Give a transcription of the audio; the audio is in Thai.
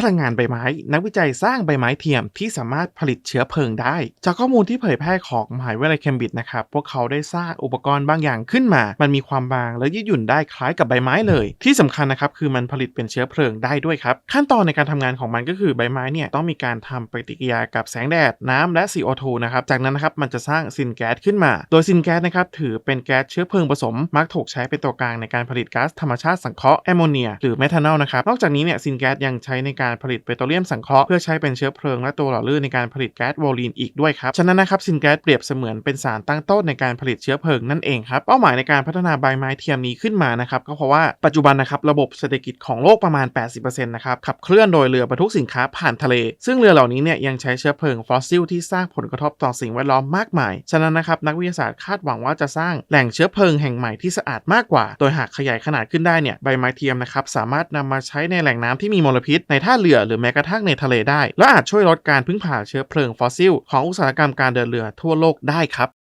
พลังงานใบไม้ นักวิจัยสร้างใบไม้เทียมที่สามารถผลิตเชื้อเพลิงได้ จากข้อมูลที่เผยแพร่ของมหาวิทยาลัยเคมบริดจ์นะครับ พวกเขาได้สร้างอุปกรณ์บางอย่างขึ้นมา มันมีความบางและยืดหยุ่นได้คล้ายกับใบไม้เลย ที่สำคัญนะครับคือมันผลิตเป็นเชื้อเพลิงได้ด้วยครับ ขั้นตอนในการทำงานของมันก็คือใบไม้เนี่ยต้องมีการทำปฏิกิริยากับแสงแดดน้ำและ CO2 นะครับ จากนั้นนะครับมันจะสร้างซินแก๊สขึ้นมา โดยซินแก๊สนะครับถือเป็นแก๊สเชื้อเพลิงผสม มักถูกใช้เป็นตัวกลางในการผลิตก๊าซธรรมชาติสังเคราะห์แอมโมเนียหรือเมทานอลนะครับนอกจากนี้เนี่ยซินแก๊สยังใช้ในการผลิตเปโตรเลียมสังเคราะห์เพื่อใช้เป็นเชื้อเพลิงและตัวหล่อลื่นในการผลิตแก๊สโวลีนอีกด้วยครับ ฉะนั้นนะครับซินแก๊สเปรียบเสมือนเป็นสารตั้งต้นในการผลิตเชื้อเพลิงนั่นเองครับ เป้าหมายในการพัฒนาใบไม้เทียมนี้ขึ้นมานะครับก็เพราะว่าปัจจุบันนะครับระบบเศรษฐกิจของโลกประมาณ 80%นะครับขับเคลื่อนโดยเรือบรรทุกสินค้าผ่านทะเล ซึ่งเรือเหล่านี้เนี่ยยังใช้เชื้อเพลิงฟอสซิลที่สร้างผลกระทบต่อสิ่งแวดล้อมมากมาย ฉะนั้นนะครับนักวิทยาศาสตร์คาดหวังว่าจะสร้างแหล่งเชื้อเพลิงแห่งใหม่ที่สะอาดมากกว่า โดยหากขยายขนาดขึ้นได้เนี่ยใบไม้เทียมนะครับสามารถนำมาใช้ในแหล่งน้ำที่มีมลพิษในท่าเรือหรือแม้กระทั่งในทะเลได้ และอาจช่วยลดการพึ่งพาเชื้อเพลิงฟอสซิลของอุตสาหกรรมการเดินเรือทั่วโลกได้ครับ